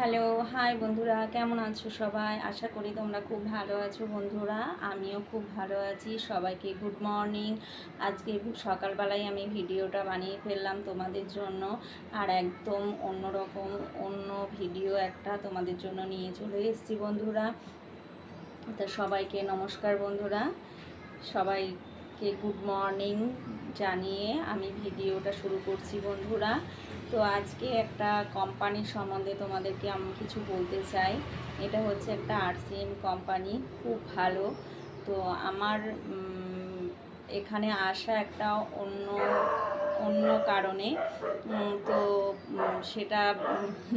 Hello, high বন্ধুরা, কেমন আছো সবাই? আশা করি তোমরা খুব ভালো আছো বন্ধুরা, আমিও খুব ভালো আছি, সবাইকে গুড মর্নিং। আজকে সকালবেলায় আমি ভিডিওটা বানিয়ে ফেললাম তোমাদের জন্য, আর একদম অন্যরকম, অন্য ভিডিও একটা তোমাদের জন্য নিয়ে চলে এসেছি বন্ধুরা। তা সবাইকে নমস্কার বন্ধুরা, সবাইকে গুড মর্নিং জানিয়ে আমি ভিডিওটা শুরু করছি বন্ধুরা। তো আজকে একটা কোম্পানির সম্বন্ধে তোমাদেরকে আমি কিছু বলতে চাই। এটা হচ্ছে একটা আরসিএম কোম্পানি খুব ভালো। তো আমার এখানে আসা একটা অন্য অন্য কারণে তো সেটা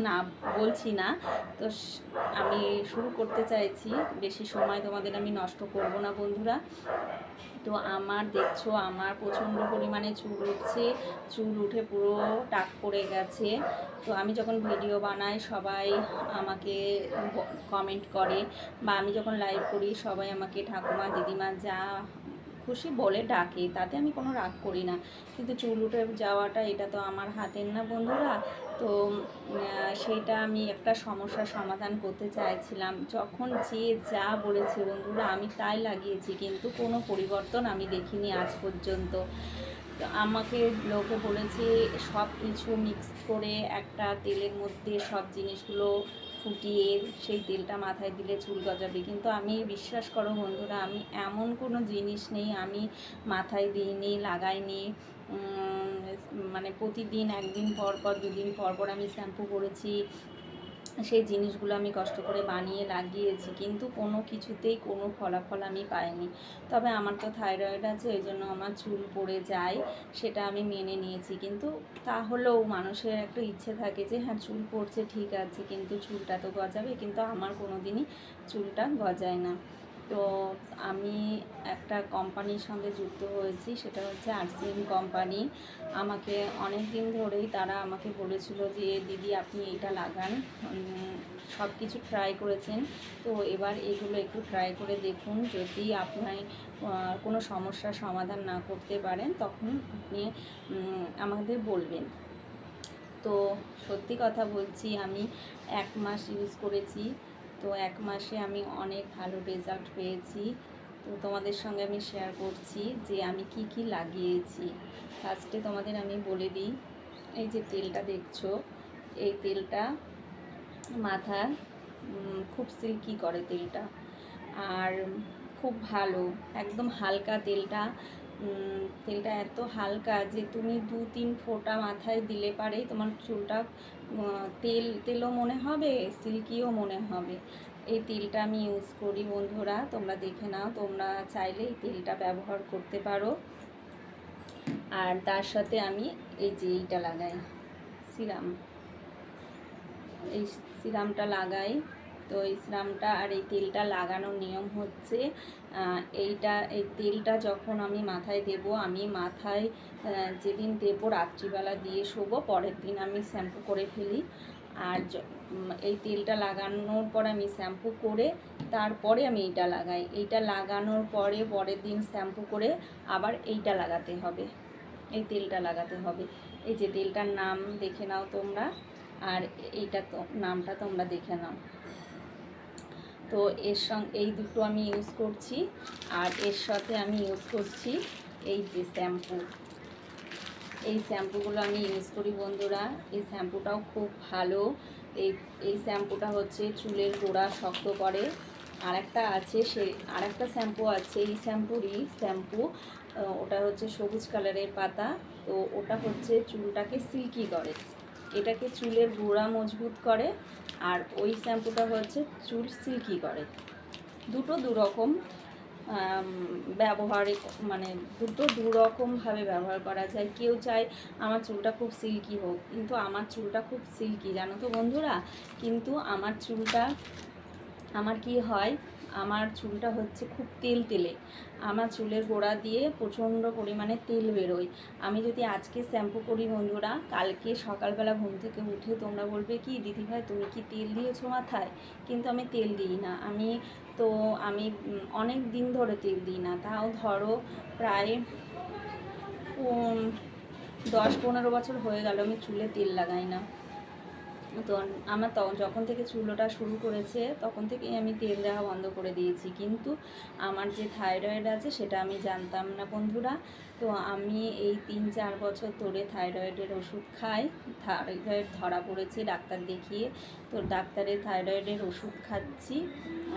না বলছি না। তো আমি শুরু করতে চাইছি। বেশি সময় তোমাদের আমি নষ্ট করব না বন্ধুরা। তো আমার দেখছ, আমার প্রচণ্ড পরিমাণে চুল উঠছে, চুল উঠে পুরো টাক পড়ে গেছে। তো আমি যখন ভিডিও বানাই, সবাই আমাকে কমেন্ট করে বা আমি যখন লাইভ করি, সবাই আমাকে, ঠাকুমা, দিদিমা, যা খুশি বলে ডাকে, তাতে আমি কোনো রাগ করি না। কিন্তু চুল উঠে যাওয়াটা, এটা তো আমার হাতের না বন্ধুরা। তো সেইটা আমি একটা সমস্যার সমাধান করতে চাইছিলাম। যখন যে যা বলেছে বন্ধুরা, আমি তাই লাগিয়েছি, কিন্তু কোনো পরিবর্তন আমি দেখিনি আজ পর্যন্ত। তো আমাকে লোকে বলেছে সব কিছু মিক্স করে একটা তেলের মধ্যে সব জিনিসগুলো ফুটিয়ে সেই তেলটা মাথায় দিলে চুল গজাবে। কিন্তু আমি বিশ্বাস করো বন্ধুরা, আমি এমন কোনো জিনিস নেই, আমি মাথায় দিইনি, লাগাইনি। মানে প্রতিদিন একদিন পর পর, দুদিন পর পর আমি শ্যাম্পু করেছি। সেই জিনিসগুলো আমি কষ্ট করে বানিয়ে লাগিয়েছি, কিন্তু কোনো কিছুতেই কোনো ফলাফল আমি পাইনি। তবে আমার তো থাইরয়েড আছে, ওই জন্য আমার চুল পড়ে যায়, সেটা আমি মেনে নিয়েছি। কিন্তু তাহলেও মানুষের একটা ইচ্ছে থাকে যে হ্যাঁ চুল পড়ছে, ঠিক আছে, কিন্তু চুলটা তো গজাবে। কিন্তু আমার কোনো দিনই চুলটা গজায় না। তো আমি একটা কোম্পানির সঙ্গে যুক্ত হয়েছি, সেটা হচ্ছে আরসিএম কোম্পানি আমাকে অনেক দিন ধরেই তারা আমাকে বলেছিল যে, দিদি, আপনি এইটা লাগান। সব কিছু ট্রাই করেছেন। তো এবার এগুলো একটু ট্রাই করে দেখুন। যদি আপনার কোনো সমস্যার সমাধান না করতে পারেন, তখন আপনি আমাদের বলবেন। তো সত্যি কথা বলছি, আমি এক মাস ইউজ করেছি। তো এক মাসে আমি অনেক ভালো রেজাল্ট পেয়েছি। তো তোমাদের সঙ্গে আমি শেয়ার করছি যে আমি কি কি লাগিয়েছি। ফার্স্টে তোমাদের আমি বলে দিই, এই যে তেলটা দেখছ, এই তেলটা মাথা খুব সিল্কি করে তেলটা। আর খুব ভালো, একদম হালকা তেলটা তেলটা এত হালকা যে তুমি দু তিন ফোঁটা মাথায় দিলে পারেই তোমার চুলটা তেল, তেলও মনে হবে, সিল্কিও মনে হবে। এই তেলটা আমি ইউজ করি বন্ধুরা, তোমরা দেখে নাও, তোমরা চাইলে এই তেলটা ব্যবহার করতে পারো। আর তার সাথে আমি এই যে এইটা লাগাই, সিরাম। এই সিরামটা লাগাই। তো এই সিরামটা আর এই তেলটা লাগানোর নিয়ম হচ্ছে এইটা, এই তেলটা যখন আমি মাথায় দেব, আমি মাথায় যেদিন দেবো রাত্রিবেলা দিয়ে শোবো, পরের দিন আমি শ্যাম্পু করে ফেলি। আর এই তেলটা লাগানোর পর আমি শ্যাম্পু করে তারপরে আমি এইটা লাগাই। এইটা লাগানোর পরে পরের দিন শ্যাম্পু করে আবার এইটা লাগাতে হবে। এই তেলটা লাগাতে হবে। এই যে তেলটার নাম দেখে নাও তোমরা। আর এইটা তো, নামটা তোমরা দেখে নাও। তো এর সঙ্গে এই দুটো আমি ইউজ করছি। আর এর সাথে আমি ইউজ করছি এই যে শ্যাম্পু এই শ্যাম্পুগুলো আমি ইউজ করি বন্ধুরা। এই শ্যাম্পুটাও খুব ভালো। এই এই শ্যাম্পুটা হচ্ছে চুলের গোড়া শক্ত করে। আর একটা আছে সে আর একটা শ্যাম্পু আছে, এই শ্যাম্পুরই শ্যাম্পু ওটা হচ্ছে সবুজ কালারের পাতা। তো ওটা হচ্ছে চুলটাকে সিল্কি করে। এটাকে চুলের গোড়া মজবুত করে আর ওই শ্যাম্পুটা হচ্ছে চুল সিল্কি করে। দুটো দুরকম ব্যবহারে মানে দুটো দুরকমভাবে ব্যবহার করা যায়। কেউ চায় আমার চুলটা খুব সিল্কি হোক, কিন্তু আমার চুলটা খুব সিল্কি, জানো তো বন্ধুরা? কিন্তু আমার চুলটা, আমার কি হয়? আমার চুলটা হচ্ছে খুব তেল তেলে। আমার চুলের গোড়া দিয়ে প্রচণ্ড পরিমাণে তেল বেরোয়। আমি যদি আজকে শ্যাম্পু করি বন্ধুরা, কালকে সকালবেলা ঘুম থেকে উঠে তোমরা বলবে, কি দিদিভাই, তুমি কি তেল দিয়েছ মাথায়? কিন্তু আমি তেল দিই না। আমি তো, আমি অনেক দিন ধরে তেল দিই না। তাও ধরো প্রায় দশ পনেরো বছর হয়ে গেল আমি চুলে তেল লাগাই না। তো আমার তখন যখন থেকে চুলোটা শুরু করেছে, তখন থেকেই আমি তেল দেওয়া বন্ধ করে দিয়েছি। কিন্তু আমার যে থাইরয়েড আছে, সেটা আমি জানতাম না বন্ধুরা। তো আমি এই তিন, চার বছর ধরে থাইরয়েডের ওষুধ খাই। থাইরয়েড ধরা পড়েছে ডাক্তার দেখিয়ে। তো ডাক্তারের থাইরয়েডের ওষুধ খাচ্ছি।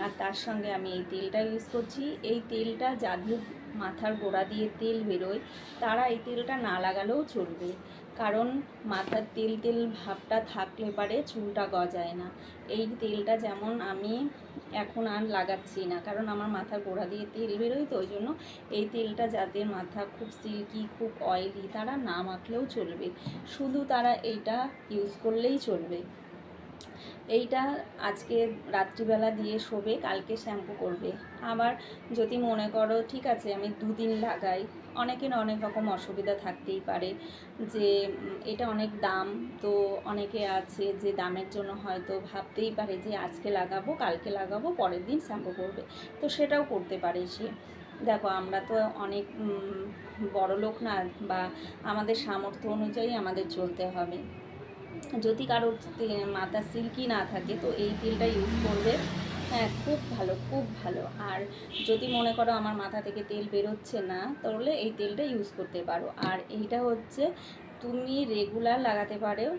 আর তার সঙ্গে আমি এই তেলটা ইউজ করছি। এই তেলটা যাদের মাথার গোড়া দিয়ে তেল বেরোয়, তারা এই তেলটা না লাগালেও চলবে। কারণ মাথার তেল তেল ভাবটা থাকলে পারে চুলটা গজায় না। এই তেলটা যেমন আমি এখন আর লাগাচ্ছি না, কারণ আমার মাথার গোড়া দিয়ে তেল বেরোয়, তো ওই জন্য এই তেলটা যাদের মাথা খুব সিল্কি, খুব অয়েলি তারা না মাখলেও চলবে। শুধু তারা এইটা ইউজ করলেই চলবে। এইটা আজকে রাত্রিবেলা দিয়ে শোবে, কালকে শ্যাম্পু করবে। আবার যদি মনে করো, ঠিক আছে, আমি দুদিন লাগাই, অনেকের অনেক রকম অসুবিধা থাকতেই পারে যে এটা অনেক দাম, তো অনেকে আছে যে দামের জন্য হয়তো ভাবতেই পারে যে আজকে লাগাবো, কালকে লাগাবো, পরের দিন শ্যাম্পু করবে। তো সেটাও করতে পারে সে। দেখো, আমরা তো অনেক বড় লোক না, বা আমাদের সামর্থ্য অনুযায়ী আমাদের চলতে হবে। যদি কারোর মাথা সিল্কি না থাকে, তো এই তেলটা ইউজ করবে। হ্যাঁ খুব ভালো খুব ভালো। আর যদি মনে করো আমার মাথা থেকে তেল বেরোচ্ছে না, তাহলে এই তেলটা ইউজ করতে পারো। আর এইটা হচ্ছে, তুমি রেগুলার লাগাতে পারো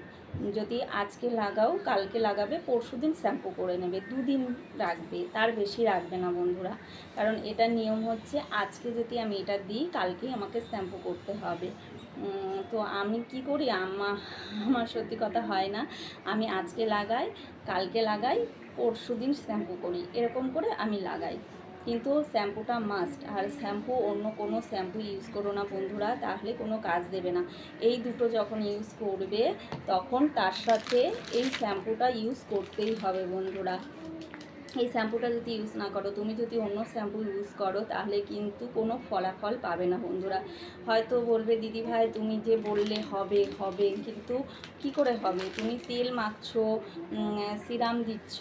যদি আজকে লাগাও, কালকে লাগাবে পরশু দিন শ্যাম্পু করে নেবে। দুদিন রাখবে, তার বেশি রাখবে না বন্ধুরা। কারণ এটা নিয়ম হচ্ছে, আজকে যদি আমি এটা দিই, কালকেই আমাকে শ্যাম্পু করতে হবে। তো আমি কি করি? আমা আমার সত্যি কথা হয় না। আমি আজকে লাগাই, কালকে লাগাই, পরশু দিন শ্যাম্পু করি। এরকম করে আমি লাগাই। কিন্তু শ্যাম্পুটা মাস্ট আর শ্যাম্পু অন্য কোনো শ্যাম্পু ইউজ করো না বন্ধুরা, তাহলে কোনো কাজ দেবে না। এই দুটো যখন ইউজ করবে, তখন তার সাথে এই শ্যাম্পুটা ইউজ করতেই হবে বন্ধুরা। এই শ্যাম্পুটা যদি ইউজ না করো তুমি যদি অন্য শ্যাম্পু ইউজ করো তাহলে কিন্তু কোনো ফলাফল পাবে না বন্ধুরা। হয়তো বলবে দিদি ভাই তুমি যে বললে হবে হবে কিন্তু কি করে হবে? তুমি তেল মাখছো সিরাম দিচ্ছ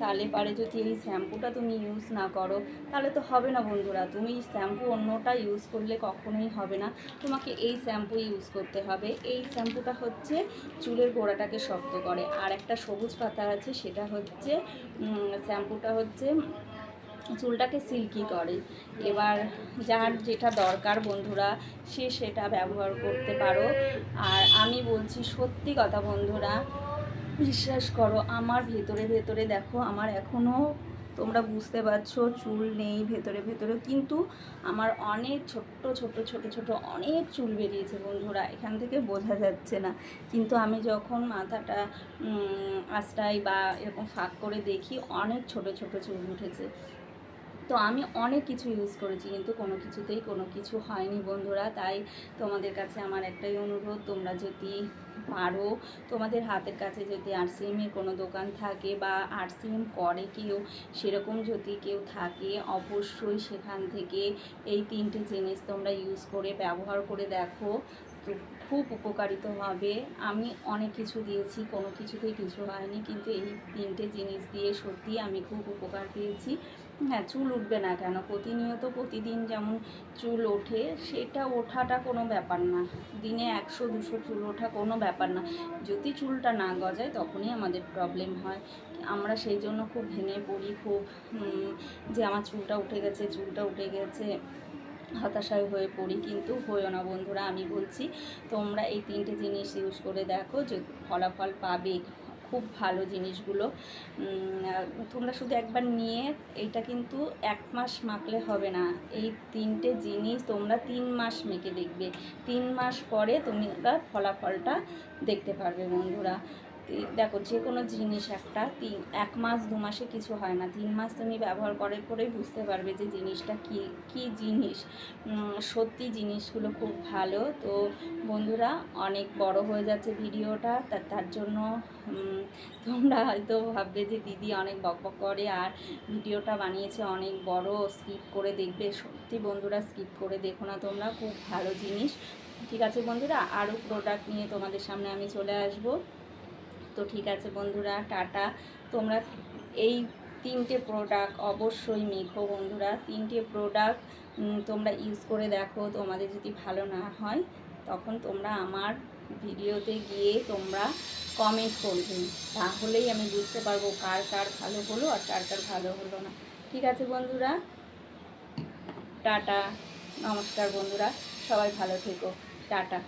তাহলে পারে যদি এই শ্যাম্পুটা তুমি ইউজ না করো তাহলে তো হবে না বন্ধুরা। তুমি শ্যাম্পু অন্যটা ইউজ করলে কখনোই হবে না। তোমাকে এই শ্যাম্পু ইউজ করতে হবে। এই শ্যাম্পুটা হচ্ছে চুলের গোড়াটাকে শক্ত করে। আর একটা সবুজ পাতা আছে সেটা হচ্ছে উম, শ্যাম্পুটা হচ্ছে চুলটাকে সিল্কি করে। এবার যার যেটা দরকার বন্ধুরা, সে সেটা ব্যবহার করতে পারো। আর আমি বলছি, সত্যি কথা বন্ধুরা, বিশ্বাস করো, আমার ভেতরে ভেতরে দেখো, আমার এখনও তোমরা বুঝতে পারছ, চুল নেই, ভেতরে ভেতরে। কিন্তু আমার অনেক ছোট্ট ছোট ছোট ছোট অনেক চুল বেরিয়েছে বন্ধুরা, এখান থেকে বোঝা যাচ্ছে না। কিন্তু আমি যখন মাথাটা আস্তাই বা এরকম ফাঁক করে দেখি, অনেক ছোট ছোট চুল উঠেছে। তো আমি অনেক কিছু ইউজ করেছি কিন্তু কোনো কিছুতেই কোনো কিছু হয়নি বন্ধুরা। তাই তোমাদের কাছে আমার একটাই অনুরোধ, তোমরা যদি পারো, তোমাদের হাতের কাছে যদি আরসিএমের কোনো দোকান থাকে বা আরসিএম করে কেউ, সেরকম যদি কেউ থাকে, অবশ্যই সেখান থেকে এই তিনটে জিনিস তোমরা ইউজ করে, ব্যবহার করে দেখো। খুব উপকারিত হবে। আমি অনেক কিছু দিয়েছি, কোনো কিছুতেই কিছু হয়নি, কিন্তু এই তিনটে জিনিস দিয়ে সত্যি আমি খুব উপকার পেয়েছি। হ্যাঁ চুল উঠবে না কেন? প্রতিনিয়ত প্রতিদিন যেমন চুল ওঠে, সেটা ওঠাটা কোনো ব্যাপার না। দিনে একশো, দুশো চুল ওঠা কোনো ব্যাপার না। যদি চুলটা না গজায়, তখনই আমাদের প্রবলেম হয়। আমরা সেই জন্য খুব ভেঙে পড়ি, খুব যে আমার চুলটা উঠে গেছে, চুলটা উঠে গেছে, হতাশায় হয়ে পড়ি। কিন্তু হয়েও না বন্ধুরা, আমি বলছি, তোমরা এই তিনটে জিনিস ইউজ করে দেখো যে ফলাফল পাবে। খুব ভালো জিনিসগুলো। তোমরা শুধু একবার নিয়ে এটা কিন্তু এক মাস মাখলে হবে না। এই তিনটে জিনিস তোমরা তিন মাস মেখে দেখবে। তিন মাস পরে তোমরা ফলাফলটা দেখতে পারবে বন্ধুরা। দেখো, যে কোনো জিনিস একটা তিন, এক মাস, দু মাসে কিছু হয় না। তিন মাস তুমি ব্যবহার করার পরেই বুঝতে পারবে যে জিনিসটা কি কি জিনিস। সত্যি জিনিসগুলো খুব ভালো। তো বন্ধুরা, অনেক বড় হয়ে যাচ্ছে ভিডিওটা। তা, তার জন্য তোমরা হয়তো ভাববে যে দিদি অনেক বকবক করে, আর ভিডিওটা বানিয়েছে অনেক বড়, স্কিপ করে দেখবে। সত্যি বন্ধুরা, স্কিপ করে দেখো না তোমরা, খুব ভালো জিনিস। ঠিক আছে বন্ধুরা, আরও প্রোডাক্ট নিয়ে তোমাদের সামনে আমি চলে আসব। তো ঠিক আছে বন্ধুরা, টাটা। তোমরা এই তিনটে প্রোডাক্ট অবশ্যই মেখো বন্ধুরা। তিনটে প্রোডাক্ট তোমরা ইউজ করে দেখো, তোমাদের যদি ভালো না হয়, তখন তোমরা আমার ভিডিওতে গিয়ে তোমরা কমেন্ট করবে। তাহলেই আমি বুঝতে পারব কার কার ভালো হলো আর কার কার ভালো হলো না। ঠিক আছে বন্ধুরা? টাটা। নমস্কার বন্ধুরা। সবাই ভালো থেকো। টাটা।